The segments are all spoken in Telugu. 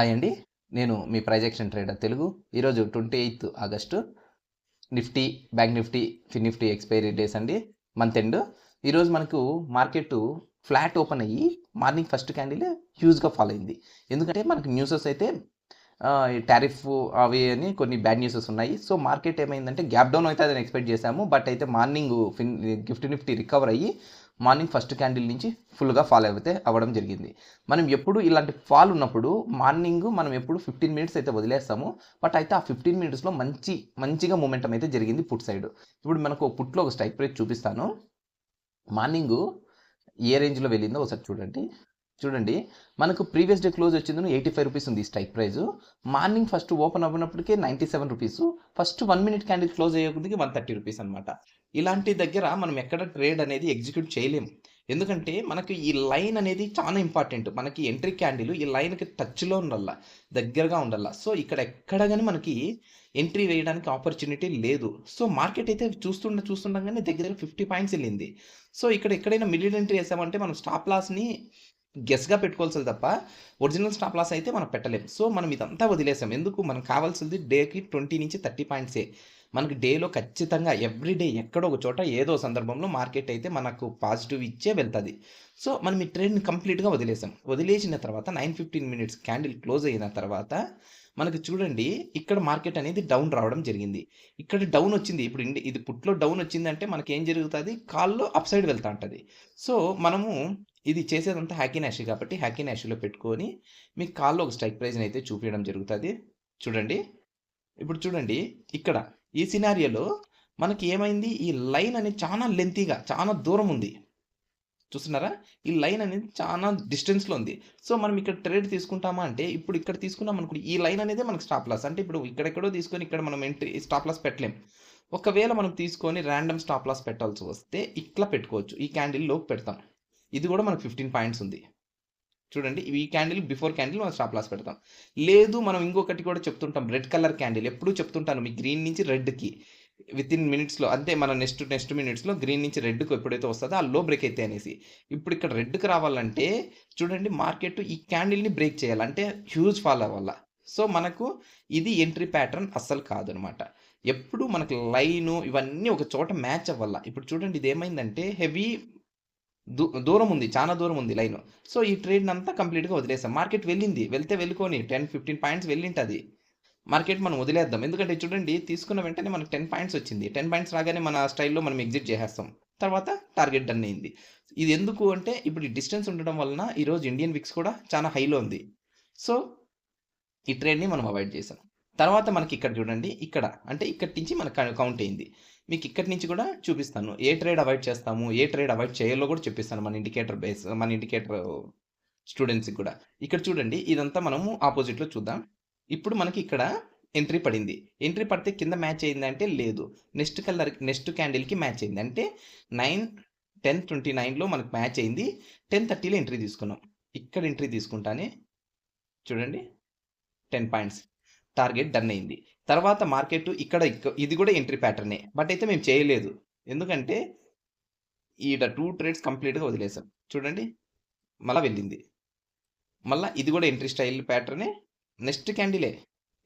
హాయ్ అండి. నేను మీ ప్రైజెక్షన్ ట్రేడర్ తెలుగు. ఈరోజు twenty eighth August. Nifty bank nifty fin nifty expiry days అండి. మంత్ ఎండ్ ఈరోజు మనకు మార్కెట్ ఫ్లాట్ ఓపెన్ అయ్యి మార్నింగ్ ఫస్ట్ క్యాండిల్ హ్యూజ్గా ఫాలో అయింది. ఎందుకంటే మనకు న్యూసెస్ అయితే టారిఫ్ అవి అని కొన్ని బ్యాడ్ న్యూసెస్ ఉన్నాయి. సో మార్కెట్ ఏమైందంటే గ్యాప్ డౌన్ అయితే అదని ఎక్స్పెక్ట్ చేశాము. బట్ అయితే morning fin gift nifty recover అయ్యి మార్నింగ్ ఫస్ట్ క్యాండిల్ నుంచి ఫుల్గా ఫాల్ అయితే అవ్వడం జరిగింది. మనం ఎప్పుడు ఇలాంటి ఫాల్ ఉన్నప్పుడు మార్నింగ్ మనం ఎప్పుడు ఫిఫ్టీన్ మినిట్స్ అయితే వదిలేస్తాము. బట్ అయితే ఆ ఫిఫ్టీన్ మినిట్స్లో మంచి మంచిగా మూమెంటం అయితే జరిగింది పుట్ సైడ్. ఇప్పుడు మనకు పుట్లో ఒక స్ట్రైక్ ప్రైస్ చూపిస్తాను. మార్నింగ్ ఏ రేంజ్లో వెళ్ళిందో ఒకసారి చూడండి. చూడండి మనకు ప్రీవియస్ డే క్లోజ్ వచ్చింది ఎయిటీ ఫైవ్ రూపీస్ ఉంది strike price morning first open అవ్వనప్పటికే ninety seven rupees. First one minute candle close అయ్యేకొద్దికి one thirty rupees అనమాట ఇలాంటి దగ్గర మనం ఎక్కడ ట్రేడ్ అనేది ఎగ్జిక్యూట్ చేయలేము ఎందుకంటే మనకి ఈ లైన్ అనేది చాలా ఇంపార్టెంట్. మనకి ఎంట్రీ క్యాండిల్ ఈ లైన్కి టచ్లో ఉండాల దగ్గరగా ఉండాల. సో ఇక్కడ ఎక్కడ కానీ మనకి ఎంట్రీ వేయడానికి ఆపర్చునిటీ లేదు. సో మార్కెట్ అయితే చూస్తుండ చూస్తుండగానే దగ్గర ఫిఫ్టీ పాయింట్స్ వెళ్ళింది. సో ఇక్కడ ఎక్కడైనా మిడిల్ ఎంట్రీ వేసామంటే మనం స్టాప్ లాస్ని గెస్గా పెట్టుకోవాల్సింది తప్ప ఒరిజినల్ స్టాప్ లాస్ అయితే మనం పెట్టలేం. సో మనం ఇదంతా వదిలేసాం. ఎందుకు? మనకు కావాల్సింది డేకి ట్వంటీ నుంచి థర్టీ పాయింట్సే. మనకి డేలో ఖచ్చితంగా ఎవ్రీ డే ఎక్కడో ఒక చోట ఏదో సందర్భంలో మార్కెట్ అయితే మనకు పాజిటివ్ ఇచ్చే వెళ్తుంది. సో మనం ఈ ట్రేడ్ని కంప్లీట్గా వదిలేసాం. వదిలేసిన తర్వాత nine fifteen minutes candle close అయిన తర్వాత మనకు చూడండి ఇక్కడ మార్కెట్ అనేది డౌన్ రావడం జరిగింది. ఇక్కడ డౌన్ వచ్చింది. ఇప్పుడు ఇండి ఇది పుట్లో డౌన్ వచ్చిందంటే మనకి ఏం జరుగుతుంది? కాల్లో అప్ సైడ్ ఉంటుంది. సో మనము ఇది చేసేదంతా హ్యాకీ నాష్ కాబట్టి హ్యాకీ నాష్లో పెట్టుకొని మీకు కాల్లో ఒక స్ట్రైక్ ప్రైజ్ని అయితే చూపించడం జరుగుతుంది. చూడండి. ఇప్పుడు చూడండి ఇక్కడ ఈ సినారియోలో మనకి ఏమైంది? ఈ లైన్ అనేది చాలా లెంతీగా చాలా దూరం ఉంది. చూస్తున్నారా? ఈ లైన్ అనేది చాలా డిస్టెన్స్లో ఉంది. సో మనం ఇక్కడ ట్రేడ్ తీసుకుంటామా అంటే ఇప్పుడు ఇక్కడ తీసుకున్నాం అనుకుంటే ఈ లైన్ అనేది మనకు స్టాప్ లాస్ అంటే ఇప్పుడు ఇక్కడెక్కడో తీసుకొని ఇక్కడ మనం ఎంట్రీ స్టాప్ లాస్ పెట్టలేం. ఒకవేళ మనం తీసుకొని ర్యాండమ్ స్టాప్ లాస్ పెట్టాల్సి వస్తే ఇట్లా పెట్టుకోవచ్చు. ఈ క్యాండిల్ లోపు పెడతాం. ఇది కూడా మనకు ఫిఫ్టీన్ పాయింట్స్ ఉంది. చూడండి ఈ క్యాండిల్ బిఫోర్ క్యాండిల్ మనం స్టాప్ లాస్ పెడతాం. లేదు మనం ఇంకొకటి కూడా చెప్తుంటాం రెడ్ కలర్ క్యాండిల్ ఎప్పుడు చెప్తుంటాను మీ గ్రీన్ నుంచి రెడ్కి విత్ ఇన్ మినిట్స్లో అంటే మన నెక్స్ట్ నెక్స్ట్ మినిట్స్లో గ్రీన్ నుంచి రెడ్కి ఎప్పుడైతే వస్తుందో ఆ లో బ్రేక్ అయితే అనేసి. ఇప్పుడు ఇక్కడ రెడ్కి రావాలంటే చూడండి మార్కెట్ ఈ క్యాండిల్ని బ్రేక్ చేయాలంటే హ్యూజ్ ఫాల్ అవ్వాల. సో మనకు ఇది ఎంట్రీ ప్యాటర్న్ అస్సలు కాదనమాట. ఎప్పుడు మనకు లైను ఇవన్నీ ఒక చోట మ్యాచ్ అవ్వాల. ఇప్పుడు చూడండి ఇది ఏమైందంటే హెవీ దూ దూరం ఉంది చాలా దూరం ఉంది లైన్. సో ఈ ట్రేడ్ అంతా కంప్లీట్గా వదిలేసాం. మార్కెట్ వెళ్ళింది. వెళ్తే వెళ్ళుకొని టెన్ ఫిఫ్టీన్ పాయింట్స్ వెళ్ళింటుంది. మార్కెట్ మనం వదిలేద్దాం. ఎందుకంటే చూడండి తీసుకున్న వెంటనే మనకు టెన్ పాయింట్స్ వచ్చింది. టెన్ పాయింట్స్ రాగానే మన స్టైల్లో మనం ఎగ్జిట్ చేసేస్తాం. తర్వాత టార్గెట్ డన్ అయింది. ఇది ఎందుకు అంటే ఇప్పుడు ఈ డిస్టెన్స్ ఉండడం వలన ఈరోజు ఇండియన్ విక్స్ కూడా చాలా హైలో ఉంది. సో ఈ ట్రేడ్ని మనం అవాయిడ్ చేసాం. తర్వాత మనకి ఇక్కడ చూడండి ఇక్కడ అంటే ఇక్కడి నుంచి మనకు కౌంట్ అయింది. మీకు ఇక్కడి నుంచి కూడా చూపిస్తాను. ఏ ట్రేడ్ అవాయిడ్ చేస్తాము ఏ ట్రేడ్ అవాయిడ్ చేయాలో కూడా చూపిస్తాను మన ఇండికేటర్ బేస్ మన ఇండికేటర్ స్టూడెంట్స్కి కూడా. ఇక్కడ చూడండి ఇదంతా మనము ఆపోజిట్లో చూద్దాం. ఇప్పుడు మనకి ఇక్కడ ఎంట్రీ పడింది. ఎంట్రీ పడితే కింద మ్యాచ్ అయిందంటే లేదు. నెక్స్ట్ కలర్ నెక్స్ట్ క్యాండిల్కి మ్యాచ్ అయింది. అంటే నైన్ టెన్ ట్వంటీ నైన్లో మనకు మ్యాచ్ అయింది. టెన్ థర్టీలో ఎంట్రీ తీసుకున్నాం. ఇక్కడ ఎంట్రీ తీసుకుంటానే చూడండి టెన్ పాయింట్స్ టార్గెట్ డన్ అయింది. తర్వాత మార్కెట్ ఇక్కడ ఇది కూడా ఎంట్రీ ప్యాటర్నే బట్ అయితే మేము చేయలేదు. ఎందుకంటే ఈడ టూ ట్రేడ్స్ కంప్లీట్గా వదిలేసాం. చూడండి. మళ్ళీ వెళ్ళింది. మళ్ళీ ఇది కూడా ఎంట్రీ స్టైల్ ప్యాటర్నే నెక్స్ట్ క్యాండిలే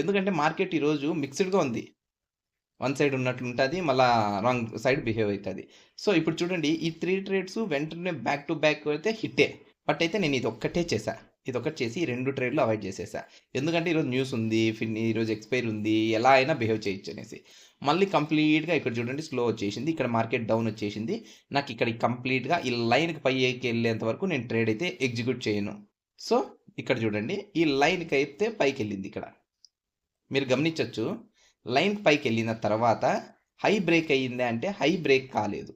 ఎందుకంటే మార్కెట్ ఈరోజు మిక్స్డ్గా ఉంది. వన్ సైడ్ ఉన్నట్లు ఉంటుంది మళ్ళీ రాంగ్ సైడ్ బిహేవ్ అవుతుంది. సో ఇప్పుడు చూడండి ఈ త్రీ ట్రేడ్స్ వెంటనే బ్యాక్ టు బ్యాక్ అయితే హిట్టే బట్ అయితే నేను ఇది ఒక్కటే చేశా. ఇది ఒకటి చేసి ఈ రెండు ట్రేడ్లు అవాయిడ్ చేసేసా. ఎందుకంటే ఈరోజు న్యూస్ ఉంది ఫిన్ ఈరోజు ఎక్స్పైర్ ఉంది ఎలా అయినా బిహేవ్ చేయొచ్చు అనేసి. మళ్ళీ కంప్లీట్గా ఇక్కడ చూడండి స్లో వచ్చేసింది ఇక్కడ మార్కెట్ డౌన్ వచ్చేసింది. నాకు ఇక్కడ కంప్లీట్గా ఈ లైన్కి పైకి వెళ్ళేంత వరకు నేను ట్రేడ్ అయితే ఎగ్జిక్యూట్ చేయను. సో ఇక్కడ చూడండి ఈ లైన్కి అయితే పైకి వెళ్ళింది ఇక్కడ. మీరు గమనించవచ్చు లైన్ పైకి వెళ్ళిన తర్వాత హై బ్రేక్ అయ్యింది అంటే హై బ్రేక్ కాలేదు.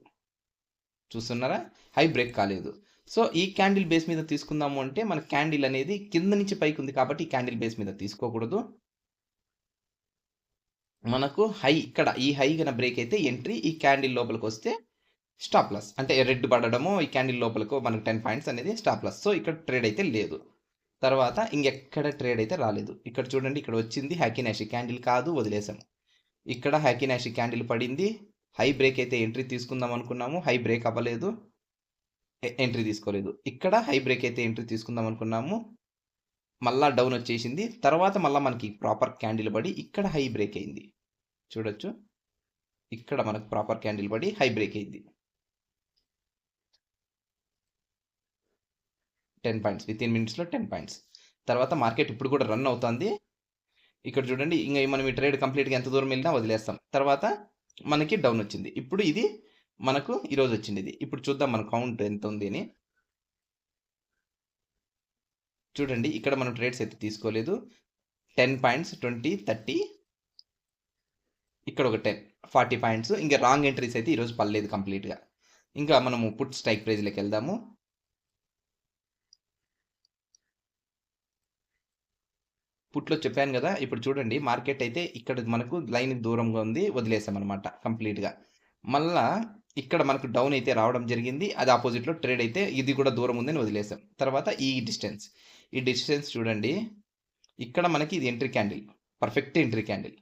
చూస్తున్నారా? హై బ్రేక్ కాలేదు. సో ఈ క్యాండిల్ బేస్ మీద తీసుకుందాము అంటే మన క్యాండిల్ అనేది కింద నుంచి పైకి ఉంది కాబట్టి ఈ క్యాండిల్ బేస్ మీద తీసుకోకూడదు. మనకు హై ఇక్కడ ఈ హై కన బ్రేక్ అయితే ఎంట్రీ ఈ క్యాండిల్ లోపలికి వస్తే స్టాప్ లాస్. అంటే రెడ్ పడడము ఈ క్యాండిల్ లోపలికి మనకు టెన్ పాయింట్స్ అనేది స్టాప్ లాస్. సో ఇక్కడ ట్రేడ్ అయితే లేదు. తర్వాత ఇంకెక్కడ ట్రేడ్ అయితే రాలేదు. ఇక్కడ చూడండి ఇక్కడ వచ్చింది హ్యాకినాషి క్యాండిల్ కాదు వదిలేసాము. ఇక్కడ హ్యాకినాషి క్యాండిల్ పడింది. హై బ్రేక్ అయితే ఎంట్రీ తీసుకుందాం అనుకున్నాము. హై బ్రేక్ అవ్వలేదు. ఎంట్రీ తీసుకోలేదు. ఇక్కడ హై బ్రేక్ అయితే ఎంట్రీ తీసుకుందాం అనుకున్నాము. మళ్ళా డౌన్ వచ్చేసింది. తర్వాత మళ్ళీ మనకి ప్రాపర్ క్యాండిల్ పడి ఇక్కడ హై బ్రేక్ అయింది. చూడొచ్చు. ఇక్కడ మనకు ప్రాపర్ క్యాండిల్ పడి హై బ్రేక్ అయింది. Ten points. విత్ ఇన్ మినిట్స్లో టెన్ పాయింట్స్. తర్వాత మార్కెట్ ఇప్పుడు కూడా రన్ అవుతుంది. ఇక్కడ చూడండి ఇంకా మనం ఈ ట్రేడ్ కంప్లీట్గా ఎంత దూరం వెళ్ళినా వదిలేస్తాం. తర్వాత మనకి డౌన్ వచ్చింది. ఇప్పుడు ఇది మనకు ఈరోజు వచ్చింది ఇది. ఇప్పుడు చూద్దాం మన కౌంట్ ఎంత ఉంది అని. చూడండి ఇక్కడ మనం ట్రేడ్స్ అయితే తీసుకోలేదు. టెన్ పాయింట్స్ ట్వంటీ థర్టీ ఇక్కడ ఒక టెన్ ఫార్టీ పాయింట్స్ ఇంకా రాంగ్ ఎంట్రీస్ అయితే ఈరోజు పర్లేదు కంప్లీట్గా ఇంకా మనము పుట్ స్ట్రైక్ ప్రైజ్లోకి వెళ్దాము. పుట్లో చెప్పాను కదా ఇప్పుడు చూడండి మార్కెట్ అయితే ఇక్కడ మనకు లైన్ దూరంగా ఉంది వదిలేసాం అనమాట కంప్లీట్గా మళ్ళా ఇక్కడ మనకు డౌన్ అయితే రావడం జరిగింది. అది ఆపోజిట్లో ట్రేడ్ అయితే ఇది కూడా దూరం ఉందని వదిలేసాం. తర్వాత ఈ డిస్టెన్స్ ఈ డిస్టెన్స్ చూడండి. ఇక్కడ మనకి ఇది entry candle perfect entry candle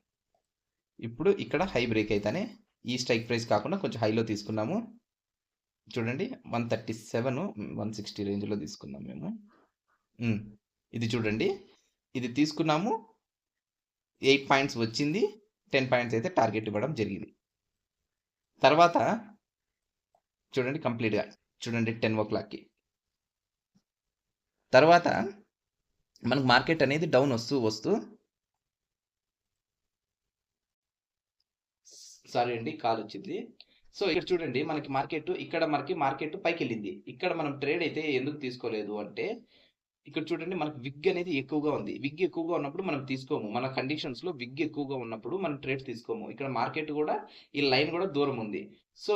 ఇప్పుడు ఇక్కడ హై బ్రేక్ అయితేనే ఈ స్ట్రైక్ ప్రైస్ కాకుండా కొంచెం హైలో తీసుకున్నాము. చూడండి one thirty seven one sixty రేంజ్లో తీసుకున్నాం మేము. ఇది చూడండి. ఇది తీసుకున్నాము. ఎయిట్ పాయింట్స్ వచ్చింది. టెన్ పాయింట్స్ అయితే టార్గెట్ ఇవ్వడం జరిగింది. తర్వాత చూడండి కంప్లీట్గా. చూడండి టెన్ ఓ క్లాక్కి. తర్వాత మనకు మార్కెట్ అనేది డౌన్ వస్తూ వస్తూ సారీ అండి కాల్ వచ్చింది. సో ఇక్కడ చూడండి మనకి మార్కెట్ ఇక్కడ మనకి మార్కెట్ పైకి వెళ్ళింది ఇక్కడ మనం ట్రేడ్ అయితే ఎందుకు తీసుకోలేదు అంటే ఇక్కడ చూడండి మనకు విగ్ అనేది ఎక్కువగా ఉంది. విగ్ ఎక్కువగా ఉన్నప్పుడు మనం తీసుకోము. మన కండిషన్స్లో విగ్ ఎక్కువగా ఉన్నప్పుడు మనం ట్రేడ్ తీసుకోము. ఇక్కడ మార్కెట్ కూడా ఈ లైన్ కూడా దూరం ఉంది. సో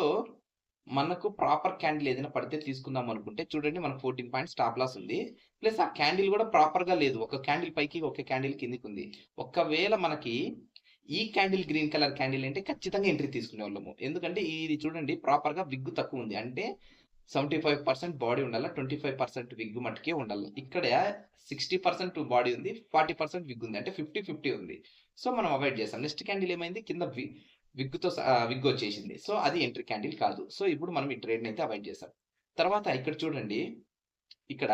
మనకు ప్రాపర్ క్యాండిల్ ఏదైనా పడితే తీసుకుందాం అనుకుంటే చూడండి మనకు ఫోర్టీన్ పాయింట్ స్టాప్ లాస్ ఉంది. ప్లస్ ఆ క్యాండిల్ కూడా ప్రాపర్గా లేదు. ఒక క్యాండిల్ పైకి ఒక క్యాండిల్ కిందికి ఉంది. ఒకవేళ మనకి ఈ క్యాండిల్ గ్రీన్ కలర్ క్యాండిల్ అంటే ఖచ్చితంగా ఎంట్రీ తీసుకునే వాళ్ళము. ఎందుకంటే ఇది చూడండి ప్రాపర్గా విగ్గు తక్కువ ఉంది. అంటే సెవెంటీ ఫైవ్ పర్సెంట్ బాడీ ఉండాలి ట్వంటీ ఫైవ్ పర్సెంట్ విగ్ మట్టుకే ఉండాలి. ఇక్కడ సిక్స్టీ పర్సెంట్ బాడీ ఉంది ఫార్టీ పర్సెంట్ విగ్ ఉంది. అంటే ఫిఫ్టీ ఫిఫ్టీ ఉంది. సో మనం అవాయిడ్ చేస్తాం. నెక్స్ట్ క్యాండిల్ ఏమైంది? కింద విగ్గుతో విగ్ వచ్చేసింది. సో అది ఎంట్రీ క్యాండిల్ కాదు. సో ఇప్పుడు మనం ఈ ట్రేడ్ని అయితే అవాయిడ్ చేస్తాం తర్వాత ఇక్కడ చూడండి. ఇక్కడ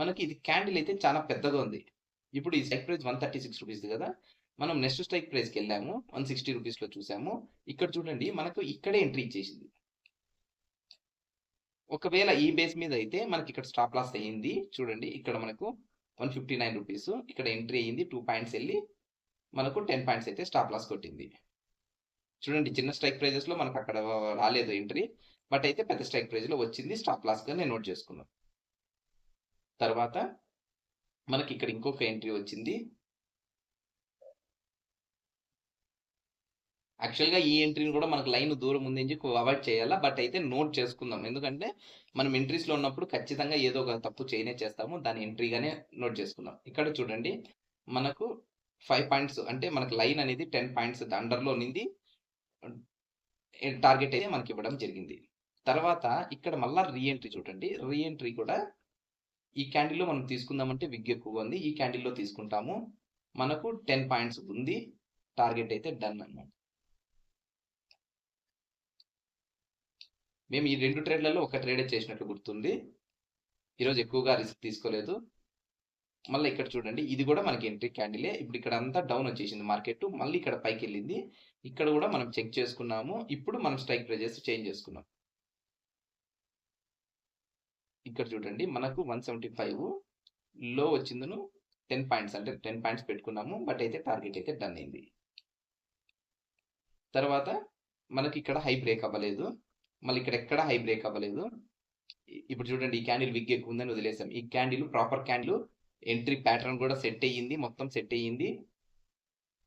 మనకి ఇది క్యాండిల్ అయితే చాలా పెద్దగా ఉంది. ఇప్పుడు ఈ strike price one thirty six rupees కదా. మనం నెక్స్ట్ స్ట్రైక్ ప్రైస్కి వెళ్ళాము. వన్ సిక్స్టీ రూపీస్లో చూసాము. ఇక్కడ చూడండి మనకు ఇక్కడే ఎంట్రీ ఇచ్చేసింది. ఒకవేళ ఈ బేస్ మీద అయితే మనకి ఇక్కడ స్టాప్ లాస్ అయ్యింది. చూడండి ఇక్కడ మనకు వన్ ఫిఫ్టీ నైన్ రూపీస్. ఇక్కడ ఎంట్రీ అయ్యింది టూ పాయింట్స్ వెళ్ళి మనకు టెన్ పాయింట్స్ అయితే స్టాప్ లాస్ కొట్టింది. చూడండి చిన్న స్ట్రైక్ ప్రైజెస్లో మనకు అక్కడ రాలేదు ఎంట్రీ బట్ అయితే పెద్ద స్ట్రైక్ ప్రైజ్లో వచ్చింది స్టాప్ లాస్గా నేను నోట్ చేసుకున్నాను. తర్వాత మనకి ఇక్కడ ఇంకొక ఎంట్రీ వచ్చింది. యాక్చువల్గా ఈ ఎంట్రీని కూడా మనకు లైన్ దూరం ఉంది అని అవాయిడ్ చేయాలా బట్ అయితే నోట్ చేసుకుందాం. ఎందుకంటే మనం ఎంట్రీస్లో ఉన్నప్పుడు ఖచ్చితంగా ఏదో ఒక తప్పు చేయనే చేస్తాము దాని ఎంట్రీగానే నోట్ చేసుకుందాం. ఇక్కడ చూడండి మనకు ఫైవ్ పాయింట్స్ అంటే మనకు లైన్ అనేది టెన్ పాయింట్స్ అండర్లో నింది. టార్గెట్ అయితే మనకి ఇవ్వడం జరిగింది. తర్వాత ఇక్కడ మళ్ళా రీఎంట్రీ చూడండి. రీఎంట్రీ కూడా ఈ క్యాండిల్లో మనం తీసుకుందామంటే విగ్ ఎక్కువగా ఉంది. ఈ క్యాండిల్లో తీసుకుంటాము. మనకు టెన్ పాయింట్స్ ఉంది. టార్గెట్ అయితే డన్ అన్నమాట. మేము ఈ రెండు ట్రేడ్లలో ఒక ట్రేడే చేసినట్లు గుర్తుంది. ఈరోజు ఎక్కువగా రిస్క్ తీసుకోలేదు. మళ్ళీ ఇక్కడ చూడండి. ఇది కూడా మనకి ఎంట్రీ క్యాండిలే. ఇప్పుడు ఇక్కడ అంతా డౌన్ వచ్చేసింది మార్కెట్ మళ్ళీ ఇక్కడ పైకి వెళ్ళింది ఇక్కడ కూడా మనం చెక్ చేసుకున్నాము. ఇప్పుడు మనం స్ట్రైక్ ప్రైజెస్ చేంజ్ చేసుకున్నాం. ఇక్కడ చూడండి మనకు వన్ సెవెంటీ ఫైవ్లో వచ్చిందను. టెన్ పాయింట్స్ అంటే టెన్ పాయింట్స్ పెట్టుకున్నాము బట్ అయితే టార్గెట్ అయితే డన్ అయింది. తర్వాత మనకి ఇక్కడ హై బ్రేక్ అవ్వలేదు. మళ్ళీ ఇక్కడ ఎక్కడ హై బ్రేక్ అవ్వలేదు? ఇప్పుడు చూడండి ఈ క్యాండిల్ విగ్ ఎక్కువ ఉందని వదిలేసాం. ఈ candle proper candle entry pattern కూడా సెట్ అయ్యింది మొత్తం సెట్ అయ్యింది.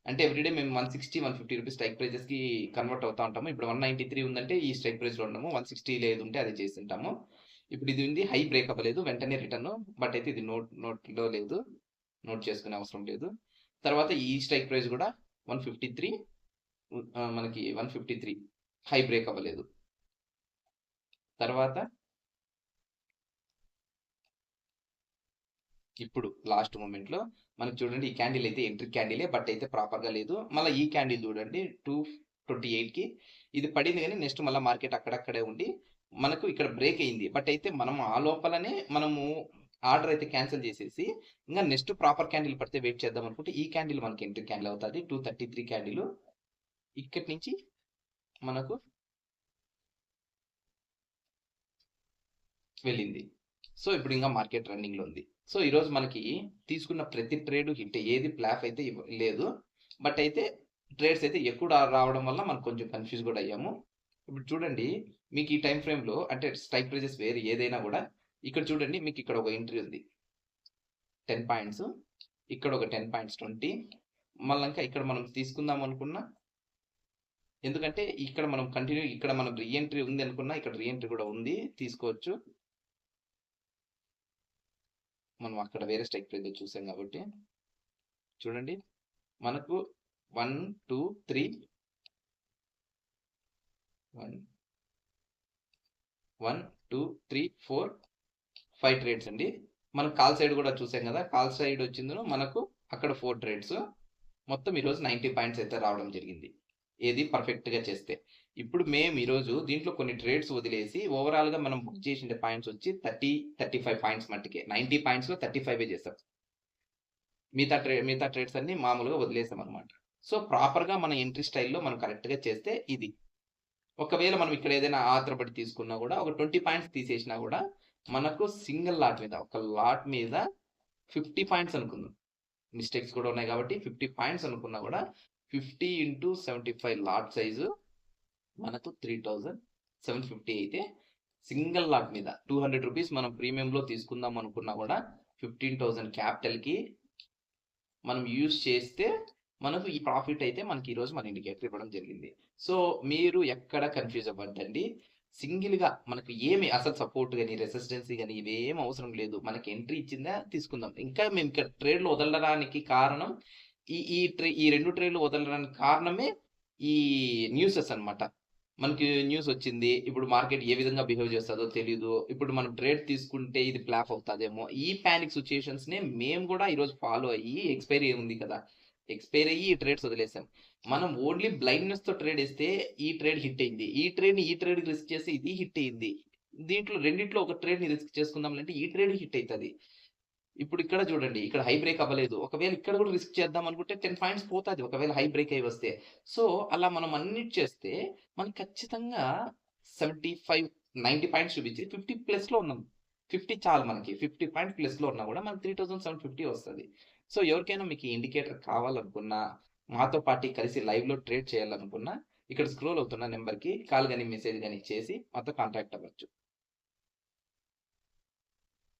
అంటే ఎవ్రీడే మేము one sixty one fifty rupees strike ప్రైజెస్కి convert అవుతా ఉంటాము. ఇప్పుడు వన్ నైన్టీ త్రీ ఉందంటే ఈ స్ట్రైక్ ప్రైస్లో ఉన్నాము వన్ సిక్స్టీ లేదు ఉంటే అది చేస్తుంటాము. ఇప్పుడు ఇది ఉంది హై బ్రేక్ అవ్వలేదు వెంటనే రిటర్న్ బట్ అయితే ఇది నోట్ నోట్లో లేదు. నోట్ చేసుకునే అవసరం లేదు. తర్వాత ఈ స్ట్రైక్ ప్రైస్ కూడా వన్ ఫిఫ్టీ త్రీ మనకి one fifty three high break అవ్వలేదు తర్వాత ఇప్పుడు లాస్ట్ మూమెంట్లో మనకు చూడండి ఈ క్యాండిల్ అయితే ఎంట్రీ క్యాండిలే బట్ అయితే ప్రాపర్గా లేదు. మళ్ళీ ఈ క్యాండిల్ చూడండి టూ ట్వంటీ ఎయిట్కి. ఇది పడింది కానీ నెక్స్ట్ మళ్ళీ మార్కెట్ అక్కడక్కడే ఉండి మనకు ఇక్కడ బ్రేక్ అయింది. బట్ అయితే మనం ఆ లోపలనే మనము ఆర్డర్ అయితే క్యాన్సిల్ చేసేసి ఇంకా నెక్స్ట్ ప్రాపర్ క్యాండిల్ పడితే వెయిట్ చేద్దాం అనుకుంటే ఈ క్యాండిల్ మనకి ఎంట్రీ క్యాండిల్ అవుతుంది. Two thirty three candle. ఇక్కడి నుంచి మనకు వెళ్ళింది. సో ఇప్పుడు ఇంకా మార్కెట్ రన్నింగ్లో ఉంది. సో ఈరోజు మనకి తీసుకున్న ప్రతి ట్రేడ్ హిట్ ఏది ప్లాఫ్ అయితే లేదు. బట్ అయితే ట్రేడ్స్ అయితే ఎక్కువ రావడం వల్ల మనం కొంచెం కన్ఫ్యూజ్ కూడా అయ్యాము. ఇప్పుడు చూడండి మీకు ఈ టైం ఫ్రేమ్లో అంటే స్ట్రైక్ ప్రైజెస్ వేరే ఏదైనా కూడా ఇక్కడ చూడండి మీకు ఇక్కడ ఒక ఎంట్రీ ఉంది. టెన్ పాయింట్స్ ఇక్కడ ఒక టెన్ పాయింట్స్ ట్వంటీ. మళ్ళీ ఇంకా ఇక్కడ మనం తీసుకుందాం అనుకున్నా ఎందుకంటే ఇక్కడ మనం కంటిన్యూ ఇక్కడ మనం రీఎంట్రీ ఉంది అనుకున్నా ఇక్కడ రీఎంట్రీ కూడా ఉంది తీసుకోవచ్చు. మనం అక్కడ వేరే స్ట్రైక్ ప్రైజ్ చూసాం కాబట్టి. చూడండి. మనకు one two three. One. One two three four. Five trades అండి. మనం కాల్ సైడ్ కూడా చూసాం కదా. కాల్ సైడ్ వచ్చిందో మనకు అక్కడ ఫోర్ ట్రేడ్స్. మొత్తం ఈరోజు నైంటీ పాయింట్స్ అయితే రావడం జరిగింది. ఏది పర్ఫెక్ట్గా చేస్తే. ఇప్పుడు మేము ఈరోజు దీంట్లో కొన్ని ట్రేడ్స్ వదిలేసి ఓవరాల్గా మనం బుక్ చేసిన పాయింట్స్ వచ్చి థర్టీ థర్టీ ఫైవ్ పాయింట్స్ మట్టుకే. నైంటీ పాయింట్స్లో థర్టీ ఫైవ్ చేస్తాం. మిగతా ట్రే మిగతా ట్రేడ్స్ అన్ని మామూలుగా వదిలేసాం అనమాట సో ప్రాపర్గా మన ఎంట్రీ స్టైల్లో మనం కరెక్ట్గా చేస్తే ఇది. ఒకవేళ మనం ఇక్కడ ఏదైనా ఆత్రపడి తీసుకున్నా కూడా ఒక ట్వంటీ పాయింట్స్ తీసేసినా కూడా మనకు సింగిల్ లాట్ మీద ఒక లాట్ మీద ఫిఫ్టీ పాయింట్స్ అనుకుందాం. మిస్టేక్స్ కూడా ఉన్నాయి కాబట్టి ఫిఫ్టీ పాయింట్స్ అనుకున్నా కూడా fifty into seventy five lot size మనకు త్రీ థౌజండ్ సెవెన్ ఫిఫ్టీ అయితే సింగిల్ లాట్ మీద టూ హండ్రెడ్ రూపీస్ మనం ప్రీమియంలో తీసుకుందాం అనుకున్నా కూడా ఫిఫ్టీన్ థౌజండ్ క్యాపిటల్కి మనం యూజ్ చేస్తే మనకు ఈ ప్రాఫిట్ అయితే మనకి ఈరోజు మన ఇండికేటర్ ఇవ్వడం జరిగింది. సో మీరు ఎక్కడ కన్ఫ్యూజ్ అవ్వద్దండి. సింగిల్గా మనకు ఏమి అసలు సపోర్ట్ కానీ రెసిస్టెన్సీ కానీ ఇవేం అవసరం లేదు. మనకి ఎంట్రీ ఇచ్చిందా తీసుకుందాం. ఇంకా మేము ఇక్కడ ట్రేడ్లు వదలడానికి కారణం ఈ ఈ ట్రే ఈ రెండు ట్రేడ్లు వదలడానికి కారణమే ఈ న్యూసెస్ అన్నమాట. మనకి న్యూస్ వచ్చింది ఇప్పుడు మార్కెట్ ఏ విధంగా బిహేవ్ చేస్తుందో తెలియదు ఇప్పుడు మనం ట్రేడ్ తీసుకుంటే ఇది ప్లాఫ్ అవుతుందేమో. ఈ ప్యానిక్ సిచ్యుయేషన్స్ నే మేము కూడా ఈరోజు ఫాలో అయ్యి ఎక్స్పైరీ ఉంది కదా. ఎక్స్పైర్ అయ్యి ఈ ట్రేడ్స్ వదిలేసాం. మనం ఓన్లీ బ్లైండ్నెస్తో ట్రేడ్ వేస్తే ఈ ట్రేడ్ హిట్ అయింది. ఈ ట్రేడ్ ఈ ట్రేడ్ రిస్క్ చేస్తే ఇది హిట్ అయింది. దీంట్లో రెండింటిలో ఒక ట్రేడ్ని రిస్క్ చేసుకుందాం అంటే ఈ ట్రేడ్ హిట్ అవుతుంది. ఇప్పుడు ఇక్కడ చూడండి ఇక్కడ హై బ్రేక్ అవ్వలేదు. ఒకవేళ ఇక్కడ కూడా రిస్క్ చేద్దాం అనుకుంటే టెన్ పాయింట్స్ పోతుంది. ఒకవేళ హై బ్రేక్ అయి వస్తే. సో అలా మనం అన్నిటి చేస్తే మనకి ఖచ్చితంగా సెవెంటీ ఫైవ్ నైంటీ పాయింట్స్ చూపించి ఫిఫ్టీ ప్లస్లో ఉన్నాం. ఫిఫ్టీ చాలు మనకి. ఫిఫ్టీ పాయింట్ ప్లస్లో ఉన్నా కూడా మనకి త్రీ థౌసండ్ సెవెన్ ఫిఫ్టీ వస్తుంది. సో ఎవరికైనా మీకు ఇండికేటర్ కావాలనుకున్నా మాతో పాటు కలిసి లైవ్లో ట్రేడ్ చేయాలనుకున్నా ఇక్కడ స్క్రోల్ అవుతున్న నెంబర్కి కాల్ కానీ మెసేజ్ కానీ చేసి మాతో కాంటాక్ట్ అవ్వచ్చు.